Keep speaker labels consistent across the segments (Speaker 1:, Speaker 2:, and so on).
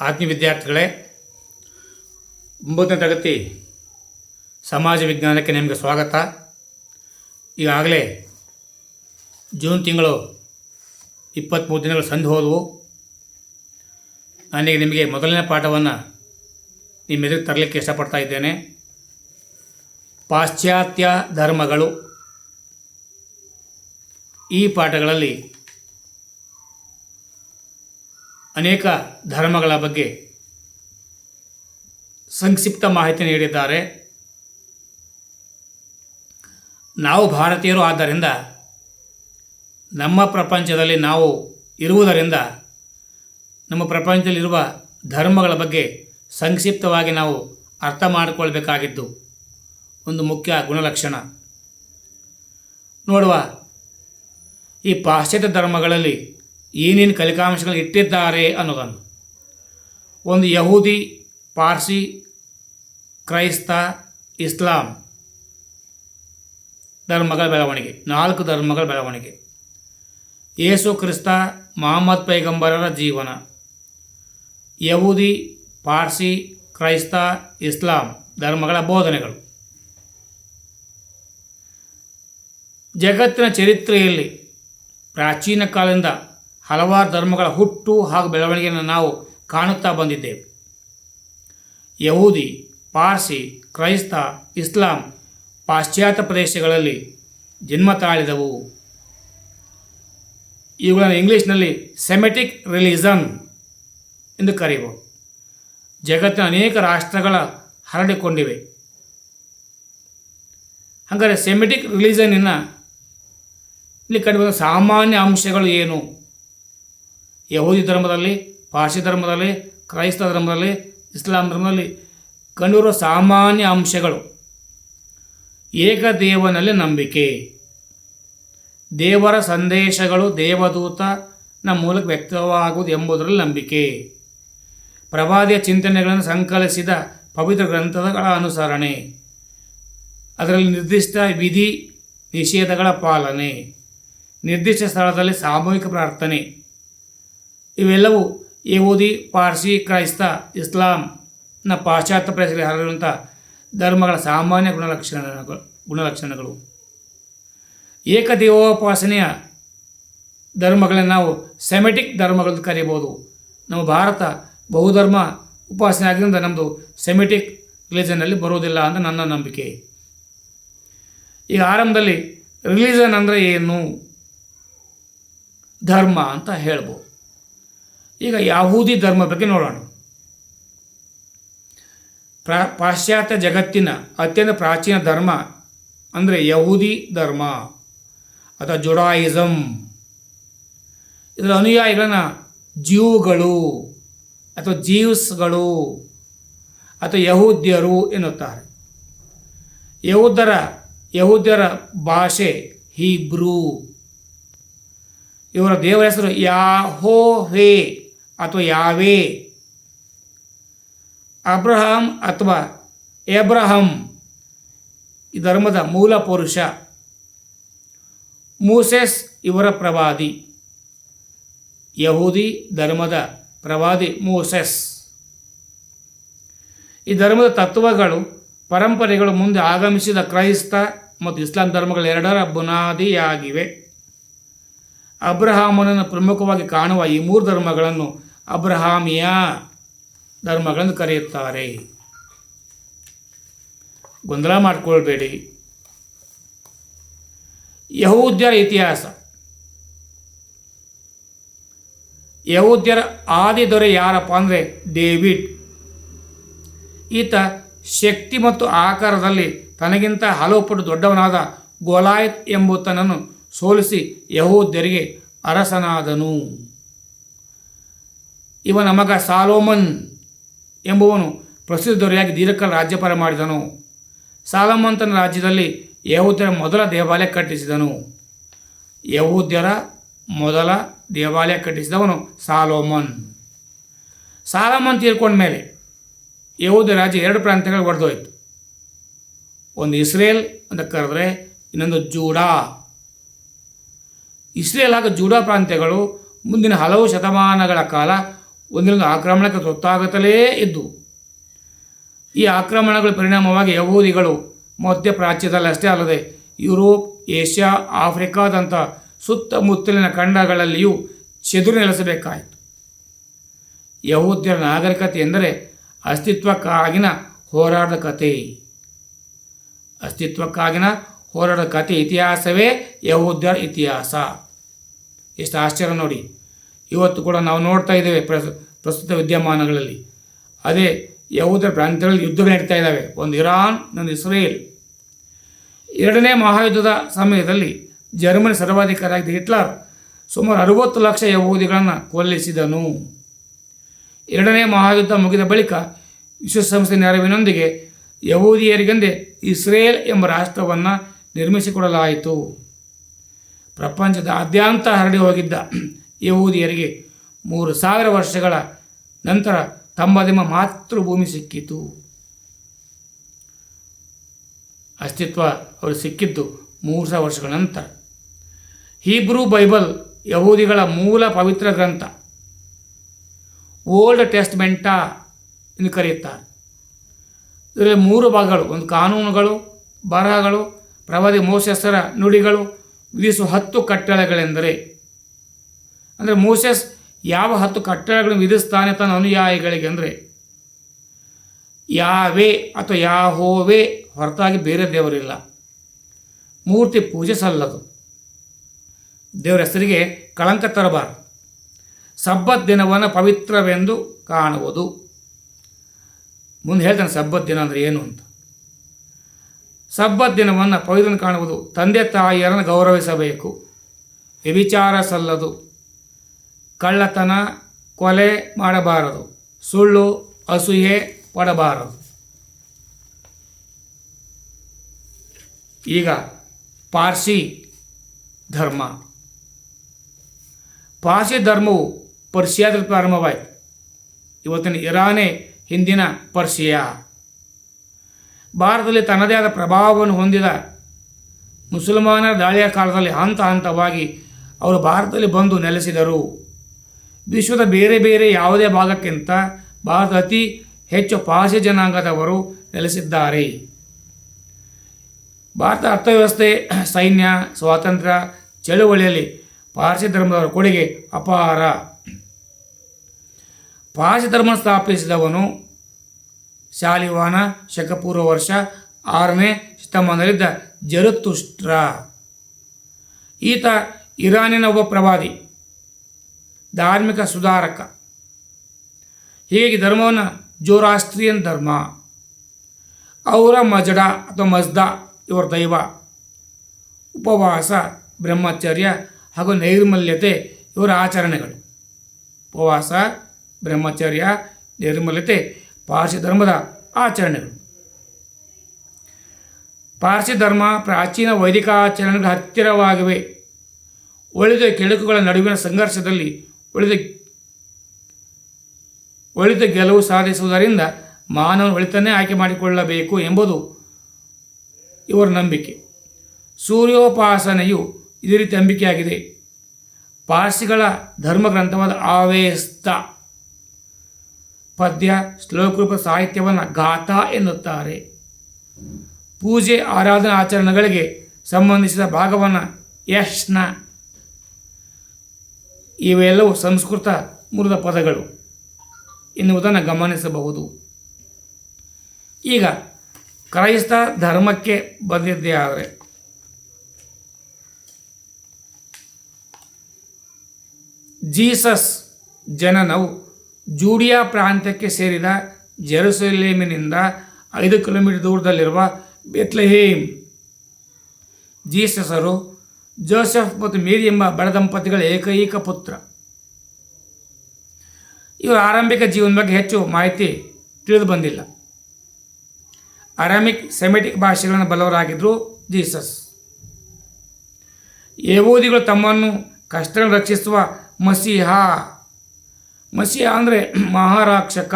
Speaker 1: ಆತ್ಮೀಯ ವಿದ್ಯಾರ್ಥಿಗಳೇ, ಒಂಬತ್ತನೇ ತರಗತಿ ಸಮಾಜ ವಿಜ್ಞಾನಕ್ಕೆ ನಿಮಗೆ ಸ್ವಾಗತ. ಈಗಾಗಲೇ ಜೂನ್ ತಿಂಗಳು ಇಪ್ಪತ್ತ್ಮೂರು ದಿನಗಳು ಸಂದು ಹೋದವು. ನಾನೀಗ ನಿಮಗೆ ಮೊದಲನೇ ಪಾಠವನ್ನು ನಿಮ್ಮ ಎದುರು ತರಲಿಕ್ಕೆ ಇಷ್ಟಪಡ್ತಾ ಇದ್ದೇನೆ. ಪಾಶ್ಚಾತ್ಯ ಧರ್ಮಗಳು ಈ ಪಾಠಗಳಲ್ಲಿ ಅನೇಕ ಧರ್ಮಗಳ ಬಗ್ಗೆ ಸಂಕ್ಷಿಪ್ತ ಮಾಹಿತಿ ನೀಡಿದ್ದಾರೆ. ನಾವು ಭಾರತೀಯರು ಆದ್ದರಿಂದ ನಮ್ಮ ಪ್ರಪಂಚದಲ್ಲಿ ನಾವು ಇರುವುದರಿಂದ ನಮ್ಮ ಪ್ರಪಂಚದಲ್ಲಿರುವ ಧರ್ಮಗಳ ಬಗ್ಗೆ ಸಂಕ್ಷಿಪ್ತವಾಗಿ ನಾವು ಅರ್ಥ ಮಾಡಿಕೊಳ್ಬೇಕಾಗಿದ್ದು ಒಂದು ಮುಖ್ಯ ಗುಣಲಕ್ಷಣ. ನೋಡುವ ಈ ಪಾಶ್ಚಾತ್ಯ ಧರ್ಮಗಳಲ್ಲಿ ಏನೇನು ಕಲಿಕಾಂಶಗಳು ಇಟ್ಟಿದ್ದಾರೆ ಅನ್ನೋದನ್ನು. ಒಂದು ಯಹೂದಿ, ಪಾರ್ಸಿ, ಕ್ರೈಸ್ತ, ಇಸ್ಲಾಂ, ಧರ್ಮಗಳ ಬೆಳವಣಿಗೆ, ನಾಲ್ಕು ಧರ್ಮಗಳ ಬೆಳವಣಿಗೆ. ಯೇಸು ಕ್ರಿಸ್ತ, ಮಹಮ್ಮದ್ ಪೈಗಂಬರರ ಜೀವನ. ಯಹೂದಿ, ಪಾರ್ಸಿ, ಕ್ರೈಸ್ತ, ಇಸ್ಲಾಂ, ಧರ್ಮಗಳ ಬೋಧನೆಗಳು. ಜಗತ್ತಿನ ಚರಿತ್ರೆಯಲ್ಲಿ ಪ್ರಾಚೀನ ಕಾಲದಿಂದ ಹಲವಾರು ಧರ್ಮಗಳ ಹುಟ್ಟು ಹಾಗೂ ಬೆಳವಣಿಗೆಯನ್ನು ನಾವು ಕಾಣುತ್ತಾ ಬಂದಿದ್ದೇವೆ. ಯಹೂದಿ, ಪಾರ್ಸಿ, ಕ್ರೈಸ್ತ, ಇಸ್ಲಾಂ, ಪಾಶ್ಚಾತ್ಯ ಪ್ರದೇಶಗಳಲ್ಲಿ ಜನ್ಮ ತಾಳಿದವು. ಇವುಗಳನ್ನು ಇಂಗ್ಲೀಷ್ನಲ್ಲಿ ಸೆಮೆಟಿಕ್ ರಿಲಿಜನ್ ಎಂದು ಕರೆಯಬಹುದು ಜಗತ್ತಿನ ಅನೇಕ ರಾಷ್ಟ್ರಗಳ ಹರಡಿಕೊಂಡಿವೆ. ಹಾಗಾದರೆ ಸೆಮೆಟಿಕ್ ರಿಲಿಜನ್ನ ಇಲ್ಲಿ ಕಂಡುಬಂದ ಸಾಮಾನ್ಯ ಅಂಶಗಳು ಏನು? ಯಹೂದಿ ಧರ್ಮದಲ್ಲಿ, ಪಾರ್ಸಿ ಧರ್ಮದಲ್ಲಿ, ಕ್ರೈಸ್ತ ಧರ್ಮದಲ್ಲಿ, ಇಸ್ಲಾಂ ಧರ್ಮದಲ್ಲಿ ಕಂಡುಬರುವ ಸಾಮಾನ್ಯ ಅಂಶಗಳು. ಏಕದೇವನಲ್ಲಿ ನಂಬಿಕೆ. ದೇವರ ಸಂದೇಶಗಳು ದೇವದೂತನ ಮೂಲಕ ವ್ಯಕ್ತವಾಗುವುದು ಎಂಬುದರಲ್ಲಿ ನಂಬಿಕೆ. ಪ್ರವಾದಿಯ ಚಿಂತನೆಗಳನ್ನು ಸಂಕಲಿಸಿದ ಪವಿತ್ರ ಗ್ರಂಥಗಳ ಅನುಸರಣೆ. ಅದರಲ್ಲಿ ನಿರ್ದಿಷ್ಟ ವಿಧಿ ನಿಷೇಧಗಳ ಪಾಲನೆ. ನಿರ್ದಿಷ್ಟ ಸ್ಥಳದಲ್ಲಿ ಸಾಮೂಹಿಕ ಪ್ರಾರ್ಥನೆ. ಇವೆಲ್ಲವೂ ಯಹೂದಿ, ಪಾರ್ಸಿ, ಕ್ರೈಸ್ತ ಇಸ್ಲಾಂನ ಪಾಶ್ಚಾತ್ಯ ಪ್ರದೇಶಗಳಿಗೆ ಹರಡಿರುವಂಥ ಧರ್ಮಗಳ ಸಾಮಾನ್ಯ ಗುಣಲಕ್ಷಣಗಳು ಗುಣಲಕ್ಷಣಗಳು. ಏಕದೇವೋಪಾಸನೆಯ ಧರ್ಮಗಳನ್ನು ನಾವು ಸೆಮೆಟಿಕ್ ಧರ್ಮಗಳು ಕರೆಯಬಹುದು ನಮ್ಮ ಭಾರತ ಬಹುಧರ್ಮ ಉಪಾಸನೆ ಆಗಿರೋದ್ರಿಂದ ನಮ್ಮದು ಸೆಮೆಟಿಕ್ ರಿಲಿಜನಲ್ಲಿ ಬರುವುದಿಲ್ಲ ಅಂತ ನನ್ನ ನಂಬಿಕೆ. ಈಗ ಆರಂಭದಲ್ಲಿ ರಿಲಿಜನ್ ಅಂದರೆ ಏನು? ಧರ್ಮ ಅಂತ ಹೇಳ್ಬೋದು. ಈಗ ಯಹೂದಿ ಧರ್ಮ ಬಗ್ಗೆ ನೋಡೋಣ. ಪ್ರಾ, ಪಾಶ್ಚಾತ್ಯ ಜಗತ್ತಿನ ಅತ್ಯಂತ ಪ್ರಾಚೀನ ಧರ್ಮ ಅಂದರೆ ಯಹೂದಿ ಧರ್ಮ, ಅಥವಾ ಜುಡಾಯಿಸಮ್ ಇದರ ಅನುಯಾಯಿಗಳನ್ನು ಜೀವುಗಳು ಅಥವಾ ಜೀವ್ಸ್ಗಳು ಅಥವಾ ಯಹೂದ್ಯರು ಎನ್ನುತ್ತಾರೆ. ಯಹೂದರ, ಯಹೂದ್ಯರ ಭಾಷೆ ಹೀಬ್ರೂ. ಇವರ ದೇವರ ಹೆಸರು ಯಾಹೋ ಹೇ ಅಥವಾ ಯಾವೇ. ಅಬ್ರಹಾಂ ಅಥವಾ ಎಬ್ರಹಂ. ಈ ಧರ್ಮದ ಮೂಲ ಪುರುಷ. ಮೂಸೆಸ್ ಇವರ ಪ್ರವಾದಿ. ಯಹೂದಿ ಧರ್ಮದ ಪ್ರವಾದಿ ಮೂಸೆಸ್. ಈ ಧರ್ಮದ ತತ್ವಗಳು, ಪರಂಪರೆಗಳು ಮುಂದೆ ಆಗಮಿಸಿದ ಕ್ರೈಸ್ತ ಮತ್ತು ಇಸ್ಲಾಂ ಧರ್ಮಗಳೆರಡರ ಬುನಾದಿಯಾಗಿವೆ. ಅಬ್ರಹಾಮನನ್ನು ಪ್ರಮುಖವಾಗಿ ಕಾಣುವ ಈ ಮೂರು ಧರ್ಮಗಳನ್ನು ಅಬ್ರಹಾಮಿಯ ಧರ್ಮಗಳನ್ನು ಕರೆಯುತ್ತಾರೆ. ಗೊಂದಲ ಮಾಡಿಕೊಳ್ಬೇಡಿ. ಯಹೂದ್ಯರ ಇತಿಹಾಸ. ಯಹೂದ್ಯರ ಆದಿ ದೊರೆ ಯಾರಪ್ಪ ಅಂದರೆ ಡೇವಿಡ್. ಈತ ಶಕ್ತಿ ಮತ್ತು ಆಕಾರದಲ್ಲಿ ತನಗಿಂತ ಹಲವು ಪಟ್ಟು ದೊಡ್ಡವನಾದ ಗೋಲಾಯತ್ ಎಂಬುತನನ್ನು ಸೋಲಿಸಿ ಯಹೂದ್ಯರಿಗೆ ಅರಸನಾದನು. ಇವನ ಮಗ ಸಾಲೋಮನ್ ಎಂಬುವನು ಪ್ರಸಿದ್ಧ ದೊರೆಯಾಗಿ ದೀರ್ಘಕಾಲ ರಾಜ್ಯಪಾಲ ಮಾಡಿದನು. ಸಾಲಮಂತನ ರಾಜ್ಯದಲ್ಲಿ ಯಹೂದ್ಯರ ಮೊದಲ ದೇವಾಲಯ ಕಟ್ಟಿಸಿದನು. ಯಹೂದ್ಯರ ಮೊದಲ ದೇವಾಲಯ ಕಟ್ಟಿಸಿದವನು ಸಾಲೋಮನ್. ಸಾಲಮನ್ ತೀರ್ಕೊಂಡ ಮೇಲೆ ಯಹೂದ್ಯ ರಾಜ್ಯ ಎರಡು ಪ್ರಾಂತ್ಯಗಳು ಒಡೆದೋಯ್ತು. ಒಂದು ಇಸ್ರೇಲ್ ಅಂತ ಕರೆದ್ರೆ ಇನ್ನೊಂದು ಜೂಡಾ. ಇಸ್ರೇಲ್ ಹಾಗೂ ಜೂಡಾ ಪ್ರಾಂತ್ಯಗಳು ಮುಂದಿನ ಹಲವು ಶತಮಾನಗಳ ಕಾಲ ಒಂದಿನೊಂದು ಆಕ್ರಮಣಕ್ಕೆ ತುತ್ತಾಗುತ್ತಲೇ ಇದ್ದು, ಈ ಆಕ್ರಮಣಗಳ ಪರಿಣಾಮವಾಗಿ ಯಹೂದಿಗಳು ಮಧ್ಯ ಪ್ರಾಚ್ಯದಲ್ಲಿ ಅಷ್ಟೇ ಅಲ್ಲದೆ ಯುರೋಪ್, ಏಷ್ಯಾ, ಆಫ್ರಿಕಾದಂಥ ಸುತ್ತಮುತ್ತಲಿನ ಖಂಡಗಳಲ್ಲಿಯೂ ಚೆದುರು ನೆಲೆಸಬೇಕಾಯಿತು. ಯಹೂದ್ಯರ ನಾಗರಿಕತೆ ಎಂದರೆ ಅಸ್ತಿತ್ವಕ್ಕಾಗಿನ ಹೋರಾಟದ ಕತೆ ಅಸ್ತಿತ್ವಕ್ಕಾಗಿನ ಹೋರಾಟದ ಕತೆ ಇತಿಹಾಸವೇ ಯಹೂದ್ಯರ ಇತಿಹಾಸ. ಎಷ್ಟು ಆಶ್ಚರ್ಯ ನೋಡಿ. ಇವತ್ತು ಕೂಡ ನಾವು ನೋಡ್ತಾ ಇದ್ದೇವೆ ಪ್ರಸ್, ಪ್ರಸ್ತುತ ವಿದ್ಯಮಾನಗಳಲ್ಲಿ. ಅದೇ ಯಹೂದರ ಪ್ರಾಂತ್ಯಗಳಲ್ಲಿ ಯುದ್ಧಗಳು ನಡೀತಾ ಇದ್ದಾವೆ. ಒಂದು ಇರಾನ್ ಒಂದು ಇಸ್ರೇಲ್. ಎರಡನೇ ಮಹಾಯುದ್ಧದ ಸಮಯದಲ್ಲಿ ಜರ್ಮನಿ ಸರ್ವಾಧಿಕಾರಿಯಾಗಿದ್ದ ಹಿಟ್ಲರ್ ಸುಮಾರು ಅರುವತ್ತು ಲಕ್ಷ ಯಹೂದಿಗಳನ್ನು ಕೊಲ್ಲಿಸಿದನು. ಎರಡನೇ ಮಹಾಯುದ್ಧ ಮುಗಿದ ಬಳಿಕ ವಿಶ್ವಸಂಸ್ಥೆ ನೆರವಿನೊಂದಿಗೆ ಯಹೂದಿಯರಿಗೆಂದೇ ಇಸ್ರೇಲ್ ಎಂಬ ರಾಷ್ಟ್ರವನ್ನು ನಿರ್ಮಿಸಿಕೊಡಲಾಯಿತು. ಪ್ರಪಂಚದಾದ್ಯಂತ ಹರಡಿ ಹೋಗಿದ್ದ ಯಹೂದಿಯರಿಗೆ ಮೂರು ಸಾವಿರ ವರ್ಷಗಳ ನಂತರ ತಮ್ಮದೆಂಬ ಮಾತೃಭೂಮಿ ಸಿಕ್ಕಿತು. ಅಸ್ತಿತ್ವ ಅವರು ಸಿಕ್ಕಿದ್ದು ಮೂರು ಸಾವಿರ ವರ್ಷಗಳ ನಂತರ. ಹೀಬ್ರೂ ಬೈಬಲ್ ಯಹೂದಿಗಳ ಮೂಲ ಪವಿತ್ರ ಗ್ರಂಥ, ಓಲ್ಡ್ ಟೆಸ್ಟ್ಮೆಂಟಾ ಎಂದು ಕರೆಯುತ್ತಾರೆ. ಇದರಲ್ಲಿ ಮೂರು ಭಾಗಗಳು, ಒಂದು ಕಾನೂನುಗಳು, ಬರಹಗಳು, ಪ್ರವಾದಿ ಮೋಸೆಸರ ನುಡಿಗಳು ವಿಧಿಸುವ ಹತ್ತು ಕಟ್ಟಳೆಗಳೆಂದರೆ ಅಂದರೆ ಮೋಸೆಸ್ ಯಾವ ಹತ್ತು ಕಟ್ಟಳೆಗಳನ್ನು ವಿಧಿಸ್ತಾನೆ ತನ್ನ ಅನುಯಾಯಿಗಳಿಗೆ ಅಂದರೆ ಯಾವೇ ಅಥವಾ ಯಾಹೋವೇ ಹೊರತಾಗಿ ಬೇರೆ ದೇವರಿಲ್ಲ. ಮೂರ್ತಿ ಪೂಜೆ ಸಲ್ಲದು. ದೇವರ ಹೆಸರಿಗೆ ಕಳಂಕ ತರಬಾರದು. ಸಬ್ಬತ್ ದಿನವನ್ನು ಪವಿತ್ರವೆಂದು ಕಾಣುವುದು. ಮುಂದೆ ಹೇಳ್ತಾನೆ ಸಬ್ಬತ್ ದಿನ ಅಂದರೆ ಏನು ಅಂತ. ಸಬ್ಬತ್ ದಿನವನ್ನು ಪವಿತ್ರ ಕಾಣುವುದು. ತಂದೆ ತಾಯಿಯರನ್ನು ಗೌರವಿಸಬೇಕು. ವ್ಯಭಿಚಾರ ಸಲ್ಲದು. ಕಳ್ಳತನ, ಕೊಲೆ ಮಾಡಬಾರದು. ಸುಳ್ಳು, ಅಸೂಯೆ ಪಡಬಾರದು. ಈಗ ಪಾರ್ಸಿ ಧರ್ಮ. ಪಾರ್ಸಿ ಧರ್ಮವು ಪರ್ಷಿಯಾದಲ್ಲಿ ಪ್ರಾರಂಭವಾಯಿತು. ಇವತ್ತಿನ ಇರಾನೇ ಹಿಂದಿನ ಪರ್ಷಿಯಾ ಭಾರತದಲ್ಲಿ ತನ್ನದೇ ಆದ ಪ್ರಭಾವವನ್ನು ಹೊಂದಿದ ಮುಸಲ್ಮಾನರ ದಾಳಿಯ ಕಾಲದಲ್ಲಿ ಹಂತ ಹಂತವಾಗಿ ಅವರು ಭಾರತದಲ್ಲಿ ಬಂದು ನೆಲೆಸಿದರು. ವಿಶ್ವದ ಬೇರೆ ಬೇರೆ ಯಾವುದೇ ಭಾಗಕ್ಕಿಂತ ಭಾರತ ಅತಿ ಹೆಚ್ಚು ಪಾರ್ಸಿ ಜನಾಂಗದವರು ನೆಲೆಸಿದ್ದಾರೆ. ಭಾರತ ಅರ್ಥವ್ಯವಸ್ಥೆ, ಸೈನ್ಯ, ಸ್ವಾತಂತ್ರ್ಯ, ಚಳುವಳಿಯಲ್ಲಿ ಪಾರ್ಸಿ ಧರ್ಮದವರ ಕೊಡುಗೆ ಅಪಾರ. ಪಾರ್ಸಿ ಧರ್ಮ ಸ್ಥಾಪಿಸಿದವನು ಶಾಲಿವಾನ ಶಕಪೂರ್ವ ವರ್ಷ ಆರನೇ ಶತಮಾನದಲ್ಲಿದ್ದ ಜರುತುಷ್ಟ್ರ. ಈತ ಇರಾನಿನ ಒಬ್ಬ ಪ್ರವಾದಿ. ಧಾರ್ಮಿಕ ಸುಧಾರಕ. ಹೀಗೆ ಧರ್ಮವನ್ನು ಜೋರಾಸ್ಟ್ರಿಯನ್ ಧರ್ಮ. ಅವರ ಮಜಡ ಅಥವಾ ಮಜ್ದ ಇವರ ದೈವ. ಉಪವಾಸ, ಬ್ರಹ್ಮಚರ್ಯ ಹಾಗೂ ನೈರ್ಮಲ್ಯತೆ ಇವರ ಆಚರಣೆಗಳು. ಉಪವಾಸ, ಬ್ರಹ್ಮಚರ್ಯ, ನೈರ್ಮಲ್ಯತೆ ಪಾರ್ಸಿ ಧರ್ಮದ ಆಚರಣೆಗಳು. ಪಾರ್ಸಿ ಧರ್ಮ ಪ್ರಾಚೀನ ವೈದಿಕ ಆಚರಣೆಗಳ ಹತ್ತಿರವಾಗಿವೆ. ಒಳಿದ ಕೆಡುಕುಗಳ ನಡುವಿನ ಸಂಘರ್ಷದಲ್ಲಿ ಒಳಿದ ಒಳಿತ ಗೆಲುವು ಸಾಧಿಸುವುದರಿಂದ ಮಾನವನ ಒಳಿತನ್ನೇ ಆಯ್ಕೆ ಮಾಡಿಕೊಳ್ಳಬೇಕು ಎಂಬುದು ಇವರ ನಂಬಿಕೆ. ಸೂರ್ಯೋಪಾಸನೆಯು ಇದೇ ರೀತಿ ನಂಬಿಕೆಯಾಗಿದೆ ಪಾರ್ಸಿಗಳ ಧರ್ಮಗ್ರಂಥವಾದ ಆವೇಸ್ತ ಪದ್ಯ ಶ್ಲೋಕರೂಪ ಸಾಹಿತ್ಯವನ್ನು ಗಾಥಾ ಎನ್ನುತ್ತಾರೆ. ಪೂಜೆ, ಆರಾಧನಾ ಆಚರಣೆಗಳಿಗೆ ಸಂಬಂಧಿಸಿದ ಭಾಗವನ್ನು ಯಶ್ನ ಇವೆಲ್ಲವೂ ಸಂಸ್ಕೃತ ಮೂಲದ ಪದಗಳು. ಎನ್ನುವುದನ್ನು ಗಮನಿಸಬಹುದು. ಈಗ ಕ್ರೈಸ್ತ ಧರ್ಮಕ್ಕೆ ಬಂದಿದ್ದೇ ಆದರೆ. ಜೀಸಸ್ ಜನನವು ಜೂಡಿಯಾ ಪ್ರಾಂತ್ಯಕ್ಕೆ ಸೇರಿದ ಜೆರುಸಲೇಮಿನಿಂದ ಐದು ಕಿಲೋಮೀಟರ್ ದೂರದಲ್ಲಿರುವ ಬೆತ್ಲೆಹೇಮ್. ಜೀಸಸರು ಜೋಸೆಫ್ ಮತ್ತು ಮೇರಿ ಎಂಬ ಬಡ ದಂಪತಿಗಳ ಏಕೈಕ ಪುತ್ರ. ಇವರ ಆರಂಭಿಕ ಜೀವನ ಬಗ್ಗೆ ಹೆಚ್ಚು ಮಾಹಿತಿ ತಿಳಿದು ಬಂದಿಲ್ಲ. ಅರಾಮಿಕ್, ಸೆಮೆಟಿಕ್ ಭಾಷೆಗಳನ್ನು ಬಲವರಾಗಿದ್ದರು ಜೀಸಸ್. ಯಹೂದಿಗಳು ತಮ್ಮನ್ನು ಕಷ್ಟಗಳನ್ನು ರಕ್ಷಿಸುವ ಮಸೀಹ. ಮಸೀಹ ಅಂದರೆ ಮಹಾರಾಕ್ಷಕ.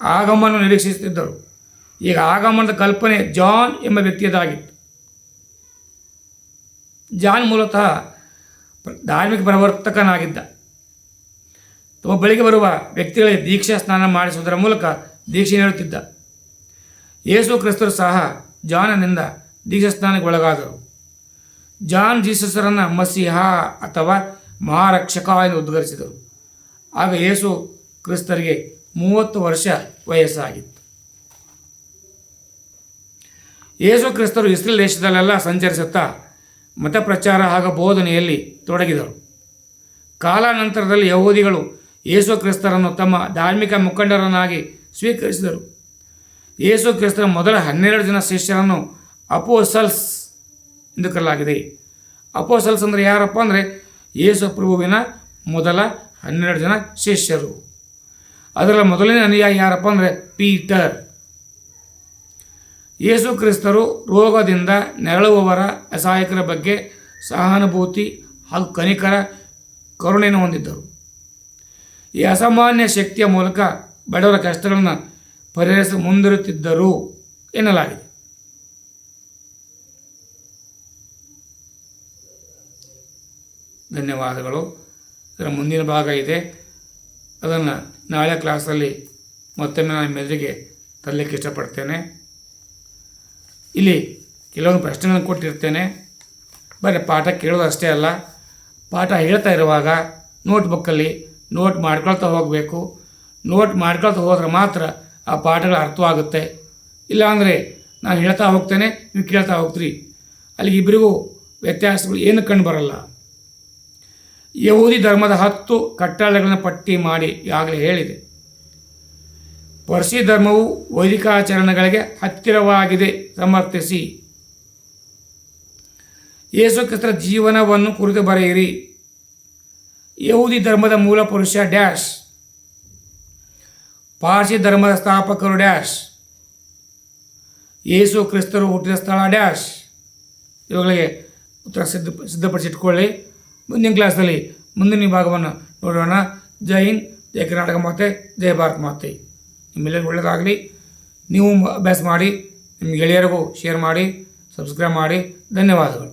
Speaker 1: ಆಗಮನ ನಿರೀಕ್ಷಿಸುತ್ತಿದ್ದರು. ಈಗ ಆಗಮನದ ಕಲ್ಪನೆ ಜಾನ್ ಎಂಬ ವ್ಯಕ್ತಿಯದಾಗಿತ್ತು. ಜಾನ್ ಮೂಲತಃ ಧಾರ್ಮಿಕ ಪ್ರವರ್ತಕನಾಗಿದ್ದ. ತಮ್ಮ ಬಳಿಗೆ ಬರುವ ವ್ಯಕ್ತಿಗಳಿಗೆ ದೀಕ್ಷಾ ಸ್ನಾನ ಮಾಡಿಸುವುದರ ಮೂಲಕ ದೀಕ್ಷೆ ನೀಡುತ್ತಿದ್ದ. ಯೇಸು ಕ್ರಿಸ್ತರು ಸಹ ಜಾನನಿಂದ ದೀಕ್ಷಾ ಸ್ನಾನಕ್ಕೆ ಒಳಗಾದರು. ಜಾನ್ ಜೀಸಸರನ್ನು ಮಸಿಹಾ ಅಥವಾ ಮಹಾರಕ್ಷಕ ಎಂದು ಉದ್ಘರಿಸಿದರು ಆಗ ಯೇಸು ಕ್ರಿಸ್ತರಿಗೆ ಮೂವತ್ತು ವರ್ಷ ವಯಸ್ಸಾಗಿತ್ತು. ಯೇಸು ಕ್ರಿಸ್ತರು ಇಸ್ರೇಲ್ ದೇಶದಲ್ಲೆಲ್ಲ ಸಂಚರಿಸುತ್ತಾ ಮತ ಪ್ರಚಾರ ಹಾಗೂ ಬೋಧನೆಯಲ್ಲಿ ತೊಡಗಿದರು. ಕಾಲಾನಂತರದಲ್ಲಿ ಯಹೂದಿಗಳು ಯೇಸು ಕ್ರಿಸ್ತರನ್ನು ತಮ್ಮ ಧಾರ್ಮಿಕ ಮುಖಂಡರನ್ನಾಗಿ ಸ್ವೀಕರಿಸಿದರು. ಯೇಸು ಕ್ರಿಸ್ತರ ಮೊದಲ ಹನ್ನೆರಡು ಜನ ಶಿಷ್ಯರನ್ನು ಅಪೋಸಲ್ಸ್ ಎಂದು ಕರೆಯಲಾಗಿದೆ. ಅಪೋಸಲ್ಸ್ ಅಂದರೆ ಯಾರಪ್ಪ ಅಂದರೆ ಯೇಸು ಪ್ರಭುವಿನ ಮೊದಲ ಹನ್ನೆರಡು ಜನ ಶಿಷ್ಯರು. ಅದರ ಮೊದಲನೇ ಅನುಯಾಯಿ ಯಾರಪ್ಪ ಅಂದರೆ ಪೀಟರ್. ಯೇಸು ಕ್ರಿಸ್ತರು ರೋಗದಿಂದ ನೆರಳುವವರ ಅಸಹಾಯಕರ ಬಗ್ಗೆ ಸಹಾನುಭೂತಿ ಹಾಗೂ ಕನಿಕರ ಕರುಣೆಯನ್ನು ಹೊಂದಿದ್ದರು. ಈ ಅಸಾಮಾನ್ಯ ಶಕ್ತಿಯ ಮೂಲಕ ಬಡವರ ಕಷ್ಟಗಳನ್ನು ಪರಿಹರಿಸ ಮುಂದಿರುತ್ತಿದ್ದರು ಎನ್ನಲಾಗಿದೆ. ಧನ್ಯವಾದಗಳು. ಇದರ ಮುಂದಿನ ಭಾಗ ಇದೆ. ಅದನ್ನು ನಾಳೆ ಕ್ಲಾಸಲ್ಲಿ ಮತ್ತೊಮ್ಮೆ ನಾನು ಮೆದುರಿಗೆ ತರಲಿಕ್ಕೆ ಇಷ್ಟಪಡ್ತೇನೆ. ಇಲ್ಲಿ ಕೆಲವೊಂದು ಪ್ರಶ್ನೆಗಳನ್ನು ಕೊಟ್ಟಿರ್ತೇನೆ. ಬರೀ ಪಾಠ ಕೇಳೋದು ಅಷ್ಟೇ ಅಲ್ಲ. ಪಾಠ ಹೇಳ್ತಾ ಇರುವಾಗ ನೋಟ್ಬುಕ್ಕಲ್ಲಿ ನೋಟ್ ಮಾಡ್ಕೊಳ್ತಾ ಹೋಗಬೇಕು. ನೋಟ್ ಮಾಡ್ಕೊಳ್ತಾ ಹೋದ್ರೆ ಮಾತ್ರ ಆ ಪಾಠಗಳು ಅರ್ಥವಾಗುತ್ತೆ. ಇಲ್ಲಾಂದರೆ ನಾನು ಹೇಳ್ತಾ ಹೋಗ್ತೇನೆ, ನೀವು ಕೇಳ್ತಾ ಹೋಗ್ತೀರಿ. ಅಲ್ಲಿ ಇಬ್ಬರಿಗೂ ವ್ಯತ್ಯಾಸಗಳು ಏನು ಕಂಡು ಬರಲ್ಲ. ಯಹೂದಿ ಧರ್ಮದ ಹತ್ತು ಕಟ್ಟಳೆಗಳನ್ನು ಪಟ್ಟಿ ಮಾಡಿ ಈಗಾಗಲೇ ಹೇಳಿದೆ. ಪರ್ಸಿ ಧರ್ಮವು ವೈದಿಕಾಚರಣೆಗಳಿಗೆ ಹತ್ತಿರವಾಗಿದೆ. ಸಮರ್ಥಿಸಿ. ಯೇಸುಕ್ರಿಸ್ತರ ಜೀವನವನ್ನು ಕುರಿತು ಬರೆಯಿರಿ. ಯಹೂದಿ ಧರ್ಮದ ಮೂಲ ಪುರುಷ ಡ್ಯಾಶ್. ಪಾರ್ಸಿ ಧರ್ಮದ ಸ್ಥಾಪಕರು ಡ್ಯಾಶ್. ಯೇಸು ಕ್ರಿಸ್ತರು ಹುಟ್ಟಿದ ಸ್ಥಳ ಡ್ಯಾಶ್. ಇವುಗಳಿಗೆ ಉತ್ತರ ಸಿದ್ಧ ಸಿದ್ಧಪಡಿಸಿಟ್ಕೊಳ್ಳಿ. ಮುಂದಿನ ಕ್ಲಾಸ್ನಲ್ಲಿ ಮುಂದಿನ ಭಾಗವನ್ನು ನೋಡೋಣ. ಜೈ ಹಿಂದ್, ಜೈ ಕರ್ನಾಟಕ ಮಾತೆ, ಜೈ ಭಾರತ ಮಾತೆ. ನಿಮ್ಮೆಲ್ಲರಿಗೂ ಒಳ್ಳೆಯದಾಗಲಿ. ನೀವು ಅಭ್ಯಾಸ ಮಾಡಿ ನಿಮ್ಮ ಗೆಳೆಯರಿಗೂ ಶೇರ್ ಮಾಡಿ ಸಬ್ಸ್ಕ್ರೈಬ್ ಮಾಡಿ. ಧನ್ಯವಾದಗಳು.